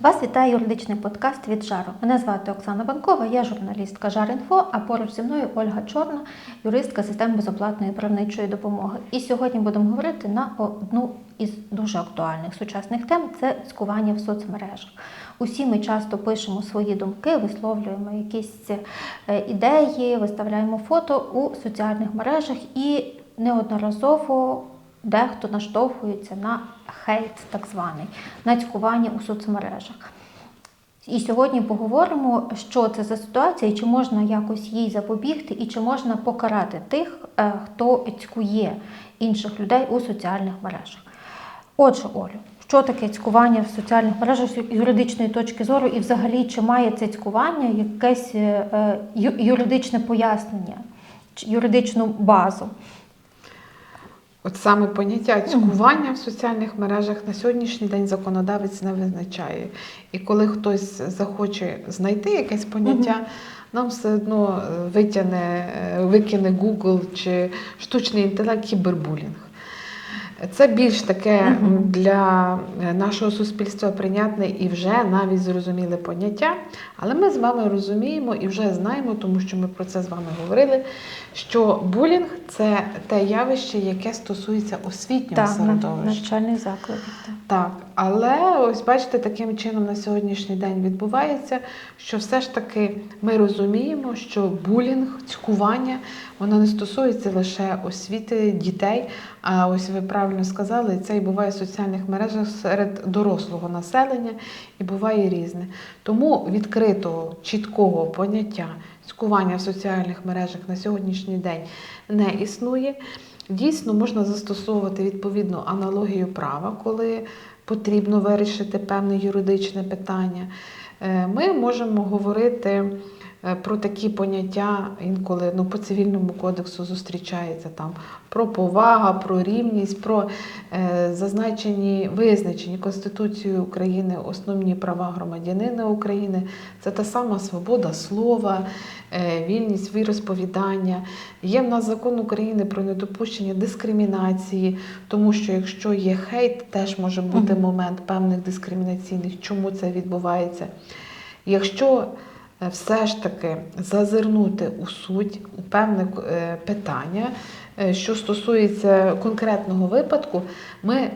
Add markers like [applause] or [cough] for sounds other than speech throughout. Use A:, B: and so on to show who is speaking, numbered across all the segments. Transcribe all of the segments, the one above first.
A: Вас вітає юридичний подкаст від Жару. Мене звати Оксана Банкова, я журналістка Жарінфо, а поруч зі мною Ольга Чорна, юристка системи безоплатної правничої допомоги. І сьогодні будемо говорити на одну із дуже актуальних сучасних тем це цькування в соцмережах. Усі ми часто пишемо свої думки, висловлюємо якісь е, ідеї, виставляємо фото у соціальних мережах і неодноразово дехто наштовхується на хейт, так званий, на цькування у соцмережах. І сьогодні поговоримо, що це за ситуація, і чи можна якось їй запобігти, і чи можна покарати тих, е, хто цькує інших людей у соціальних мережах. Отже, Олю, що таке цькування в соціальних мережах з юридичної точки зору, і взагалі чи має це цькування якесь е, юридичне пояснення, чи юридичну базу?
B: От саме поняття цькування в соціальних мережах на сьогоднішній день законодавець не визначає. І коли хтось захоче знайти якесь поняття, нам все одно е, витягне, е, викине Google чи штучний інтелект кібербулінг. Це більш таке м, для нашого суспільства прийнятне і вже навіть зрозуміле поняття. Але ми з вами розуміємо і вже знаємо, тому що ми про це з вами говорили, що булінг це те явище, яке стосується освітнього
A: Так,
B: середовища.
A: навчальних закладів. так.
B: Так, але ось бачите, таким чином на сьогоднішній день відбувається, що все ж таки ми розуміємо, що булінг, цькування, воно не стосується лише освіти дітей. А ось ви правильно сказали, це і буває в соціальних мережах серед дорослого населення, і буває різне. Тому відкритого, чіткого поняття цькування в соціальних мережах на сьогоднішній день не існує. Дійсно, можна застосовувати відповідну аналогію права, коли потрібно вирішити певне юридичне питання. Е, Ми можемо говорити про такі поняття інколи ну, по цивільному кодексу зустрічається там про повага, про рівність, про е, зазначені визначені Конституцією України основні права громадянина України. Це та сама свобода слова, е, вільність віросповідання. Є в нас закон України про недопущення дискримінації, тому що якщо є хейт, теж може бути момент певних дискримінаційних, чому це відбувається. Якщо е, все ж таки зазирнути у суть, у певне е, питання, е, що стосується конкретного випадку, ми е,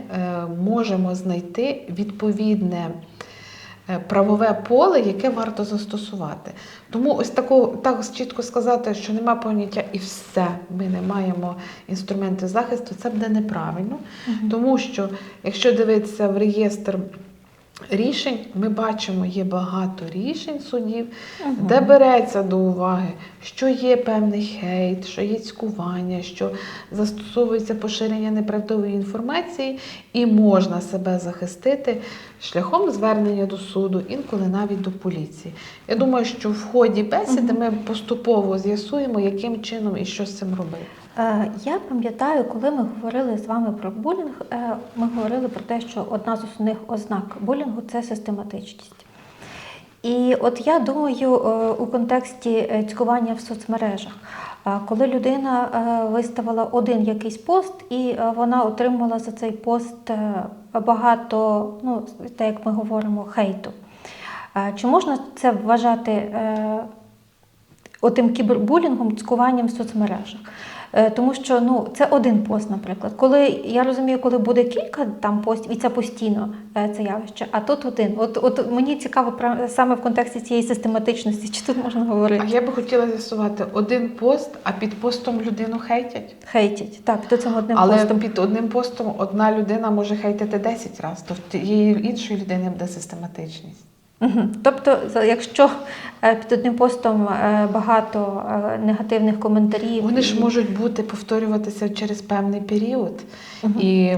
B: можемо знайти відповідне е, правове поле, яке варто застосувати. Тому ось тако, так чітко сказати, що нема поняття і все, ми не маємо інструментів захисту, це буде неправильно. Тому що, якщо дивитися в реєстр рішень, ми бачимо, є багато рішень судів,
A: Мгм.
B: де береться до уваги, що є певний хейт, що є цькування, що застосовується поширення неправдової інформації, і можна себе захистити шляхом звернення до суду, інколи навіть до поліції. Я думаю, що в ході бесіди ми поступово з'ясуємо, яким чином і що з цим робити.
A: Е, Я пам'ятаю, коли ми говорили з вами про булінг, е, ми говорили про те, що одна з основних ознак булінгу це систематичність. І от я думаю, е, у контексті цькування в соцмережах, коли людина виставила один якийсь пост, і вона отримала за цей пост багато, ну, так як ми говоримо, хейту. Чи можна це вважати отим кібербулінгом, цькуванням в соцмережах. Е, Тому що ну, це один пост, наприклад. Коли я розумію, коли буде кілька там постів, і це постійно е, це явище, а тут один. От, от мені цікаво саме в контексті цієї систематичності, чи тут можна говорити?
B: А я би хотіла з'ясувати один пост, а під постом людину хейтять.
A: Хейтять. Так, під цим одним
B: Але
A: постом.
B: під одним постом одна людина може хейтити 10 разів, то іншої людини буде систематичність.
A: Тобто, якщо е, під одним постом е, багато е, негативних коментарів,
B: Вони ж можуть бути повторюватися через певний період,
A: Мгм.
B: і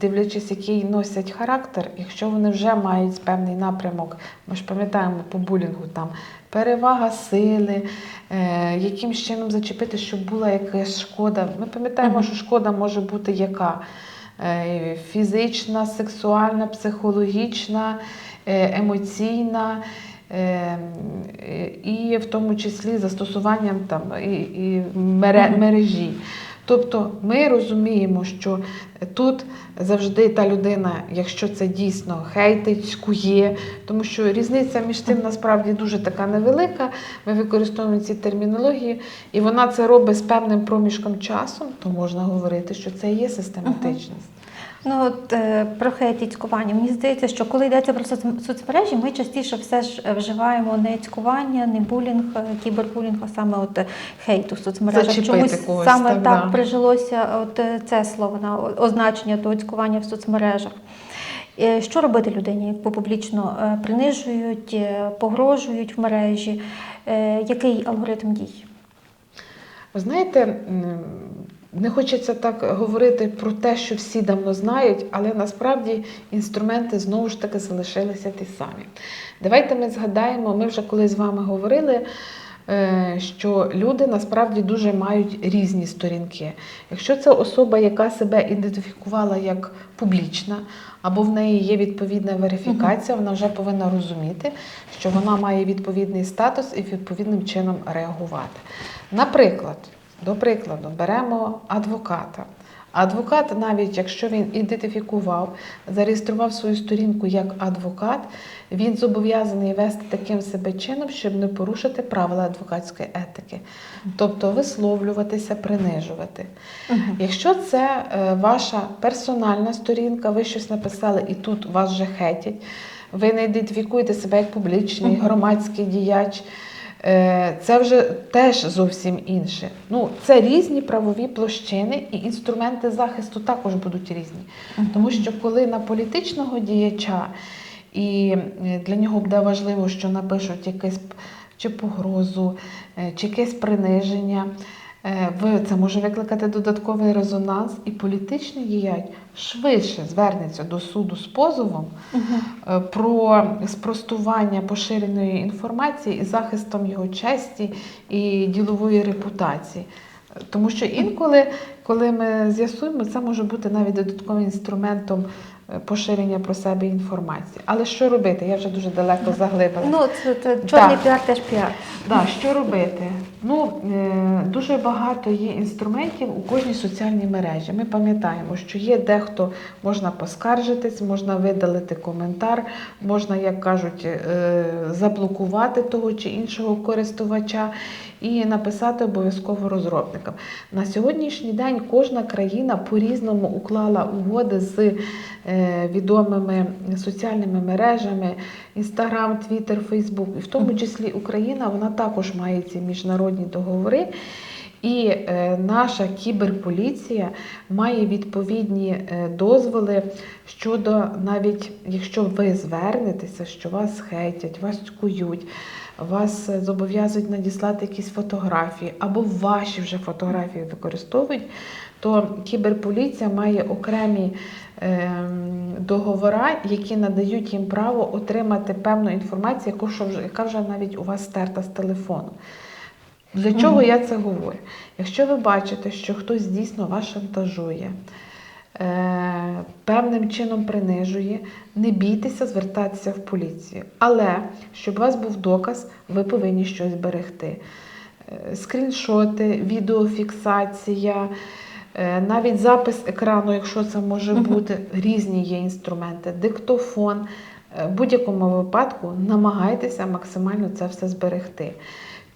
B: дивлячись, який носять характер, якщо вони вже мають певний напрямок, ми ж пам'ятаємо по булінгу там перевага сили, е, яким чином зачепити, щоб була якась шкода. Ми пам'ятаємо,
A: Мгм.
B: що шкода може бути яка? Фізична, сексуальна, психологічна, емоційна. е, І в тому числі застосуванням там і, і мережі. Тобто ми розуміємо, що тут завжди та людина, якщо це дійсно хейтить, скує, тому що різниця між тим насправді дуже така невелика. Ми використовуємо ці термінології, і вона це робить з певним проміжком часу, то можна говорити, що це є систематичність.
A: Ну от е, про хейт і цькування. Мені здається, що коли йдеться про соцмережі, ми частіше все ж е, вживаємо не цькування, не булінг, е, кібербулінг, а саме от хейт у соцмережах.
B: Зачепити
A: Чомусь
B: когось,
A: саме
B: так,
A: так,
B: да.
A: прижилося от це слово на означення того цькування в соцмережах. Що робити людині, яку публічно принижують, погрожують в мережі? Який алгоритм дій?
B: Ви знаєте, не хочеться так говорити про те, що всі давно знають, але насправді інструменти знову ж таки залишилися ті самі. Давайте ми згадаємо, ми вже коли з вами говорили. е, Що люди насправді дуже мають різні сторінки. Якщо це особа, яка себе ідентифікувала як публічна, або в неї є відповідна верифікація, вона вже повинна розуміти, що вона має відповідний статус і відповідним чином реагувати. Наприклад, до прикладу, беремо адвоката. Адвокат, навіть якщо він ідентифікував, зареєстрував свою сторінку як адвокат, він зобов'язаний вести таким себе чином, щоб не порушити правила адвокатської етики, тобто висловлюватися, принижувати. Якщо це е, ваша персональна сторінка, ви щось написали і тут вас вже хетять, ви не ідентифікуєте себе як публічний,
A: Мгм.
B: громадський діяч. Е, Це вже теж зовсім інше. Ну, це різні правові площини, і інструменти захисту також будуть різні. Тому що коли на політичного діяча, і е, для нього буде важливо, що напишуть якесь чи погрозу, е, чи якесь приниження, це може викликати додатковий резонанс, і політичний діяч швидше звернеться до суду з позовом е, про спростування поширеної інформації і захистом його честі і ділової репутації. Е, Тому що інколи, коли ми з'ясуємо, це може бути навіть додатковим інструментом е, поширення про себе інформації. Але що робити? Я вже дуже далеко заглибилася.
A: Ну, це, це чорний
B: Так.
A: піар теж піар.
B: Да, що робити? Ну, е, дуже багато є інструментів у кожній соціальній мережі. Ми пам'ятаємо, що є дехто можна поскаржитись, можна видалити коментар, можна, як кажуть, е, заблокувати того чи іншого користувача і написати обов'язково розробникам. На сьогоднішній день кожна країна по-різному уклала угоди з е, відомими соціальними мережами, Інстаграм, Twitter, Фейсбук, і в тому числі Україна, вона також має ці міжнародні договори. І е, наша кіберполіція має відповідні е, дозволи щодо навіть якщо ви звернетеся, що вас хейтять, вас цькують, вас зобов'язують надіслати якісь фотографії, або ваші вже фотографії використовують, то кіберполіція має окремі ем, договори, які надають їм право отримати певну інформацію, яка вже навіть у вас стерта з телефону. Для чого я це говорю? Якщо ви бачите, що хтось дійсно вас шантажує, е, певним чином принижує, не бійтеся звертатися в поліцію. Але щоб у вас був доказ, ви повинні щось берегти. Е, Скріншоти, відеофіксація, е, навіть запис екрану, якщо це може бути, різні є інструменти, диктофон. Е, В будь-якому випадку намагайтеся максимально це все зберегти.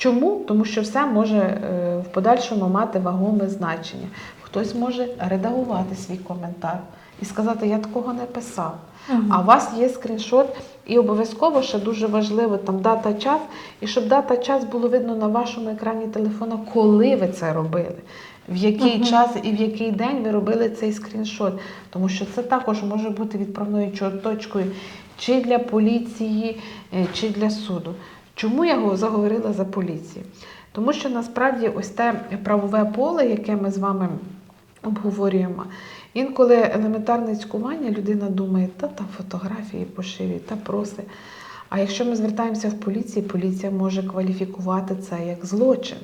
B: Чому? Тому що все може е, в подальшому мати вагоме значення. Хтось може редагувати свій коментар і сказати, я такого не писав. А у вас є скріншот, і обов'язково ще дуже важливо там дата час, і щоб дата час було видно на вашому екрані телефона, коли ви це робили. В який
A: Мгм.
B: час і в який день ви робили цей скріншот, тому що це також може бути відправною точкою чи для поліції, е, чи для суду. Чому я го- заговорила за поліцію? Тому що насправді ось те правове поле, яке ми з вами обговорюємо, інколи елементарне цькування людина думає, та там фотографії пошиві та просить. А якщо ми звертаємося в поліцію, поліція може кваліфікувати це як злочин.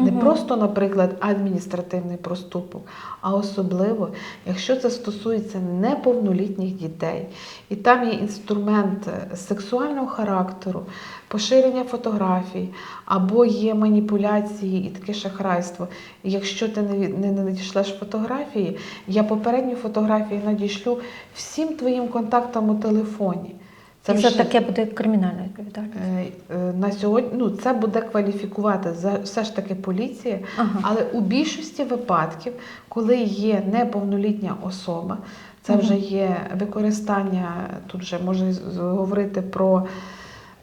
B: Не просто, наприклад, адміністративний проступок, а особливо, якщо це стосується неповнолітніх дітей, і там є інструмент е, сексуального характеру, поширення фотографій, або є маніпуляції і таке шахрайство. І якщо ти не, надішлеш фотографії, я попередню фотографію надішлю всім твоїм контактам у телефоні.
A: І
B: вже-
A: таке буде кримінальна відповідальність.
B: Е, е, На сьогодні ну, це буде кваліфікувати за все ж таки поліція,
A: Ага.
B: але у більшості випадків, коли є неповнолітня особа, це
A: Мгм.
B: вже є використання, тут вже можна говорити про,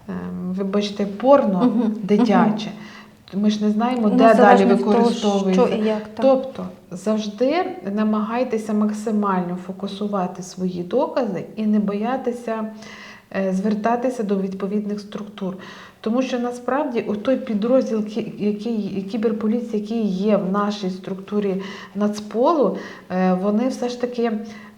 B: ем, вибачте, порно
A: Мгм.
B: дитяче. Ми ж не знаємо,
A: Ну,
B: де далі
A: того,
B: використовується.
A: Що і як так.
B: Тобто завжди намагайтеся максимально фокусувати свої докази і не боятися звертатися до відповідних структур. Тому що насправді у той підрозділ, ки- який кіберполіції, який є в нашій структурі Нацполу, е, вони все ж таки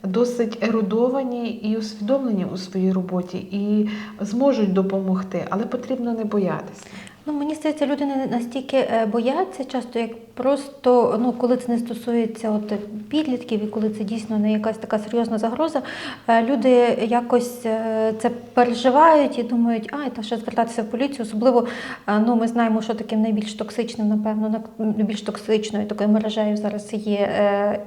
B: досить ерудовані і усвідомлені у своїй роботі і зможуть допомогти, але потрібно не боятися.
A: Ну, мені здається, люди не настільки е, бояться часто, як просто ну, коли це не стосується от підлітків, і коли це дійсно не якась така серйозна загроза, е, люди якось е, це переживають і думають, ай, та ще звертатися в поліцію. Особливо е, ну, ми знаємо, що таким найбільш токсичним, напевно, на- найбільш токсичною такою мережею зараз є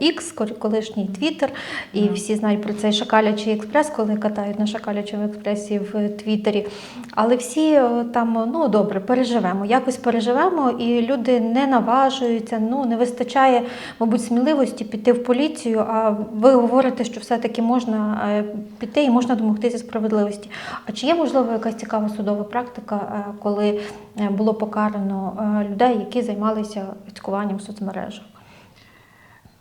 A: X, колишній Twitter, і всі знають про цей шакалячий експрес, коли катають на шакалячому експресі в Твіттері. Але всі там, ну добре, переживемо, якось переживемо, і люди не наважуються, ну не вистачає, мабуть, сміливості піти в поліцію. А ви говорите, що все-таки можна е, піти і можна домогтися справедливості. А чи є можливо якась цікава судова практика, е, коли е, було покарано людей, які займалися цькуванням в соцмережах?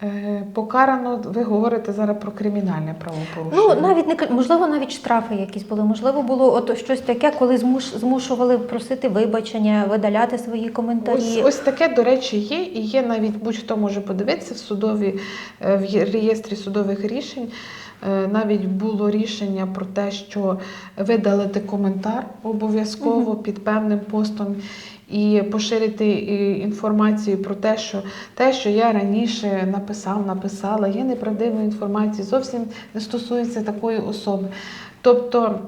B: Е, Покарано, ви говорите зараз про кримінальне правопорушення.
A: Ну, навіть не можливо, навіть штрафи якісь були. Можливо, було от щось таке, коли змуш, змушували просити вибачення, видаляти свої коментарі.
B: Ось, ось таке, до речі, є, і є навіть будь-хто може подивитися в судові е, в реєстрі судових рішень. Е, Навіть було рішення про те, що видалити коментар обов'язково під певним постом і поширити е, інформацію про те, що те, що я раніше написав, написала, є неправдивою інформацією, зовсім не стосується такої особи. Тобто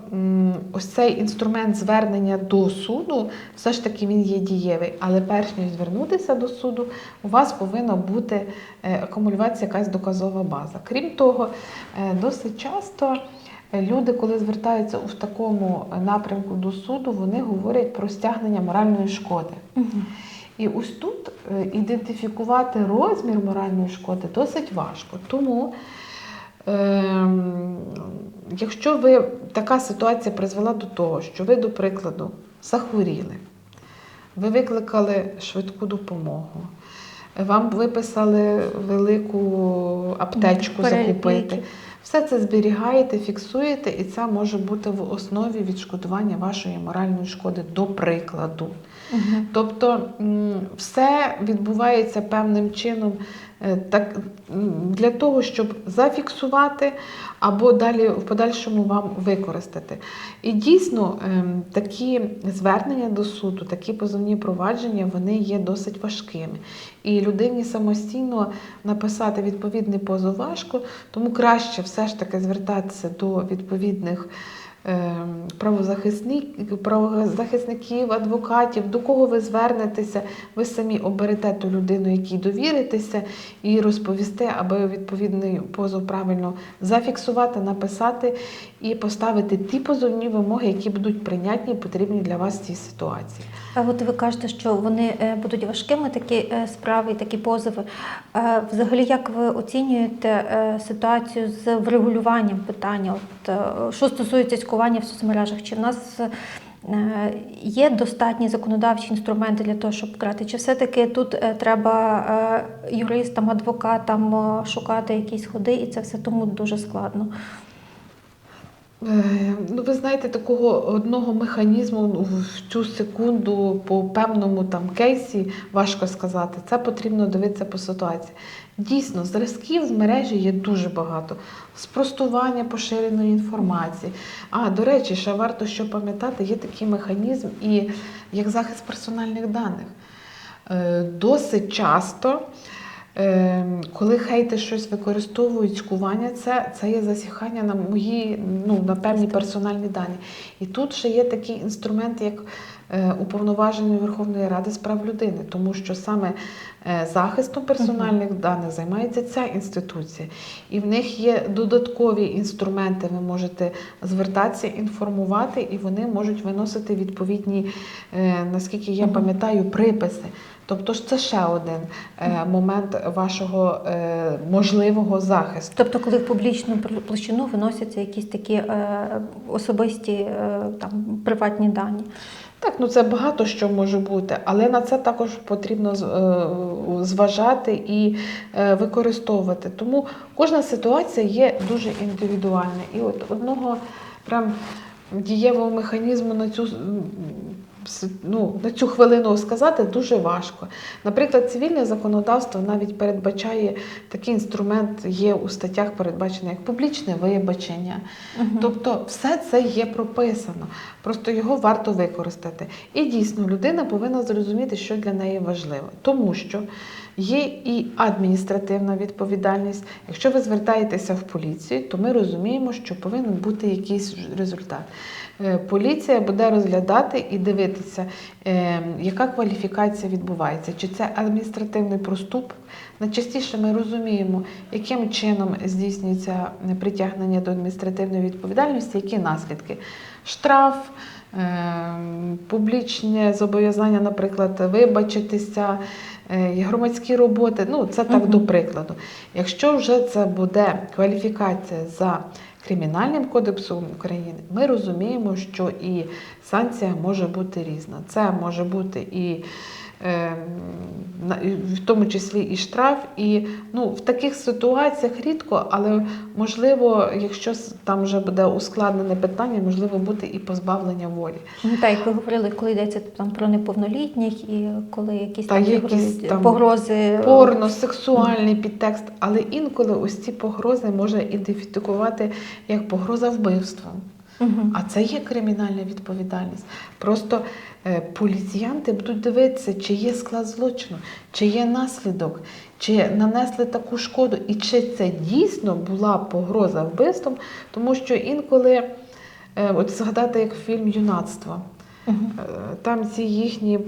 B: ось цей інструмент звернення до суду, все ж таки він є дієвий, але перш ніж звернутися до суду, у вас повинна бути е, акумулюватися якась доказова база. Крім того, е, досить часто люди, коли звертаються в такому напрямку до суду, вони говорять про стягнення моральної шкоди. І ось тут е, ідентифікувати розмір моральної шкоди досить важко. Тому, ем, якщо ви така ситуація призвела до того, що ви, до прикладу, захворіли, ви викликали швидку допомогу, вам виписали велику аптечку
A: Перелік
B: закупити. Все це зберігаєте, фіксуєте, і це може бути в основі відшкодування вашої моральної шкоди, до прикладу.
A: Угу.
B: Тобто все відбувається певним чином так, для того, щоб зафіксувати або далі в подальшому вам використати. І дійсно ем, такі звернення до суду, такі позовні провадження, вони є досить важкими. І людині самостійно написати відповідний позов важко, тому краще все ж таки звертатися до відповідних правозахисників, адвокатів, до кого ви звернетеся, ви самі оберете ту людину, якій довіритеся, і розповісти, аби відповідний позов правильно зафіксувати, написати і поставити ті позовні вимоги, які будуть прийнятні і потрібні для вас в цій ситуації.
A: А от ви кажете, що вони е, будуть важкими, такі е, справи, такі позови. Е, Взагалі, як ви оцінюєте е, ситуацію з врегулюванням питання? От, е, що стосується цькування в соцмережах? Чи в нас е, є достатні законодавчі інструменти для того, щоб крати? Чи все-таки тут е, треба е, юристам, адвокатам шукати якісь ходи, і це все тому дуже складно?
B: Ну, ви знаєте, такого одного механізму в цю секунду по певному там кейсі важко сказати. Це потрібно дивитися по ситуації. Дійсно, зразків в мережі є дуже багато. Спростування поширеної інформації. А, до речі, ще варто що пам'ятати, є такий механізм, і як захист персональних даних. Е, Досить часто, е, коли хейти щось використовують цькування, це, це є засіхання на мої, ну, на певні персональні дані. І тут ще є такий інструмент, як е, Верховної Ради з прав людини, тому що саме е, захистом персональних даних займається ця інституція. І в них є додаткові інструменти. Ви можете звертатися, інформувати, і вони можуть виносити відповідні, е, наскільки я пам'ятаю, приписи. Тобто це ще один е, момент вашого е, можливого захисту.
A: Тобто, коли в публічну пл- площину виносяться якісь такі е, особисті е, там приватні дані.
B: Так, ну це багато що може бути, але на це також потрібно е, зважати і е, використовувати. Тому кожна ситуація є дуже індивідуальна. І от одного прям дієвого механізму на цю. Ну, на цю хвилину сказати дуже важко. Наприклад, цивільне законодавство навіть передбачає такий інструмент, є у статтях передбачено як публічне вибачення. Тобто все це є прописано, просто його варто використати. І дійсно людина повинна зрозуміти, що для неї важливо, тому що є і адміністративна відповідальність. Якщо ви звертаєтеся в поліцію, то ми розуміємо, що повинен бути якийсь результат. Е, Поліція буде розглядати і дивитися, е, яка кваліфікація відбувається, чи це адміністративний проступок. Найчастіше ми розуміємо, яким чином здійснюється притягнення до адміністративної відповідальності, які наслідки. Штраф, е, публічне зобов'язання, наприклад, вибачитися, громадські роботи. Ну, це так
A: угу.
B: до прикладу. Якщо вже це буде кваліфікація за Кримінальним кодексом України, ми розуміємо, що і санкція може бути різна. Це може бути е, і в тому числі і штраф, і ну, в таких ситуаціях рідко, але можливо, якщо там вже буде ускладнене питання, можливо бути і позбавлення волі.
A: Ну, так, як ви говорили, коли йдеться там про неповнолітніх і коли якісь
B: Та
A: там
B: якісь там
A: погрози.
B: Порно, сексуальний підтекст, але інколи ось ці погрози можна ідентифікувати як погроза вбивством.
A: Мгм.
B: А це є кримінальна відповідальність. Просто е, поліціянти будуть дивитися, чи є склад злочину, чи є наслідок, чи нанесли таку шкоду, і чи це дійсно була погроза вбивством, тому що інколи, е, от згадати як фільм Юнацтво. Е, Там ці їхні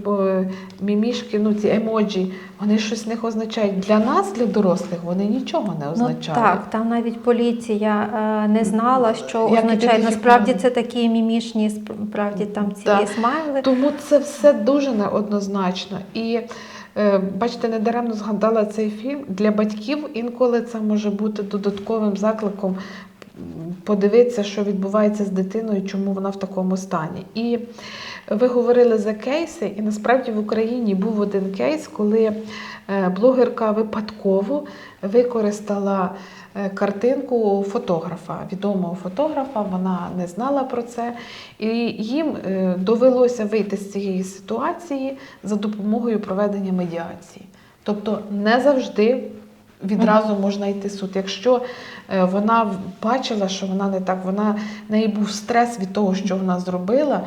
B: мімішки, ну ці емоджі, вони щось них означають. Для нас, для дорослих, вони нічого не
A: Ну,
B: означають.
A: так, там навіть поліція е, не знала, що
B: Як
A: означає. Насправді це такі мімішні, справді там ці
B: Так.
A: смайли.
B: Тому це все дуже неоднозначно. І е, бачите, недаремно згадала цей фільм. Для батьків інколи це може бути додатковим закликом подивитися, що відбувається з дитиною, чому вона в такому стані. І ви говорили за кейси, і насправді в Україні був один кейс, коли е, блогерка випадково використала е, картинку фотографа, відомого фотографа, вона не знала про це. І їм е, довелося вийти з цієї ситуації за допомогою проведення медіації. Тобто не завжди відразу можна йти суд. Якщо е, вона бачила, що вона не так, вона в неї був стрес від того, що вона зробила.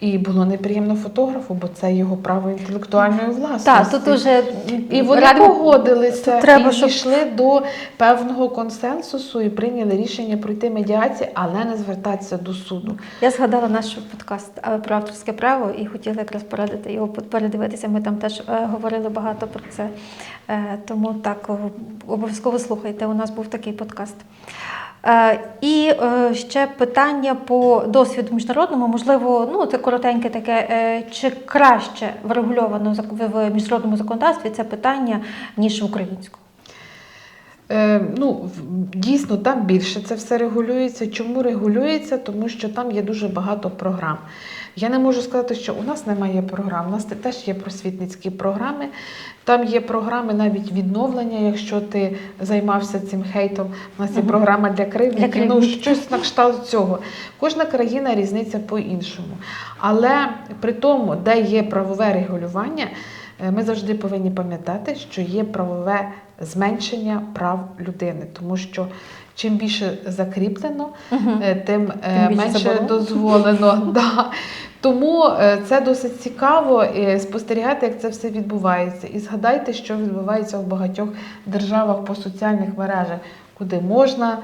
B: І було неприємно фотографу, бо це його право інтелектуальної власності.
A: Так, тут уже
B: І вони
A: радимо-
B: погодилися
A: треба,
B: і
A: щоб-
B: дійшли до певного консенсусу і прийняли рішення пройти медіацію, але не звертатися до суду.
A: Я згадала наш подкаст про авторське право і хотіла якраз порадити його передивитися. Ми там теж е, говорили багато про це. Е, Тому так обов'язково слухайте. У нас був такий подкаст. Е, І е, ще питання по досвіду міжнародному. Можливо, ну це коротеньке таке. е, Чи краще врегульовано в міжнародному законодавстві це питання ніж в українському?
B: Е, ну, дійсно, там більше це все регулюється. Чому регулюється? Тому що там є дуже багато програм. Я не можу сказати, що у нас немає програм. У нас теж є просвітницькі програми. Там є програми навіть відновлення, якщо ти займався цим хейтом. У нас є
A: Мгм.
B: програма для кривдників. Ну, щось на кшталт цього. Кожна країна різниця по-іншому. Але при тому, де є правове регулювання, е, ми завжди повинні пам'ятати, що є правове зменшення прав людини. Тому що чим більше закріплено, е, тим, е,
A: Тим
B: менше
A: заборон.
B: дозволено. [laughs] да. Тому е, це досить цікаво спостерігати, як це все відбувається. І згадайте, що відбувається в багатьох державах по соціальних мережах, куди можна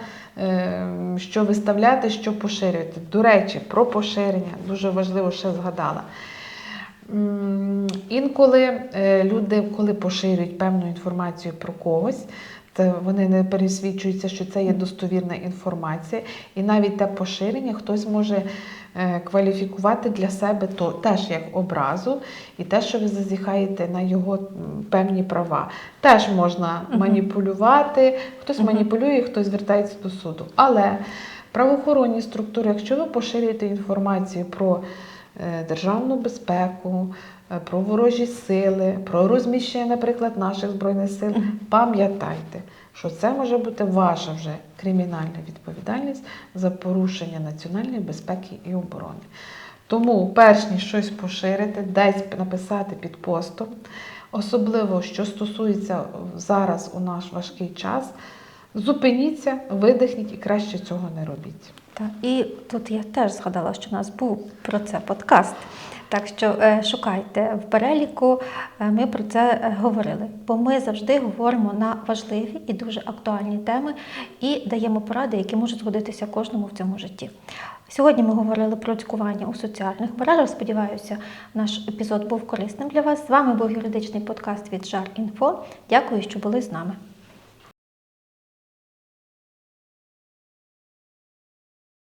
B: що виставляти, що поширювати. До речі, про поширення дуже важливо ще згадала. Інколи люди, коли поширюють певну інформацію про когось, це вони не пересвідчуються, що це є достовірна інформація, і навіть те поширення хтось може е, кваліфікувати для себе то теж як образу, і те, що ви зазіхаєте на його певні права. Теж можна
A: Мгм.
B: маніпулювати, хтось
A: Мгм.
B: маніпулює, хтось звертається до суду. Але правоохоронні структури, якщо ви поширюєте інформацію про е, державну безпеку, про ворожі сили, про розміщення, наприклад, наших збройних сил, пам'ятайте, що це може бути ваша вже кримінальна відповідальність за порушення національної безпеки і оборони. Тому, перш ніж щось поширити, десь написати під постом, особливо що стосується зараз у наш важкий час, зупиніться, видихніть і краще цього не робіть.
A: Так, і тут я теж згадала, що у нас був про це подкаст. Так що е, шукайте в переліку, е, ми про це е, говорили, бо ми завжди говоримо на важливі і дуже актуальні теми і даємо поради, які можуть згодитися кожному в цьому житті. Сьогодні ми говорили про цькування у соціальних мережах. Сподіваюся, наш епізод був корисним для вас. З вами був юридичний подкаст від Жар Інфо. Дякую, що були з нами.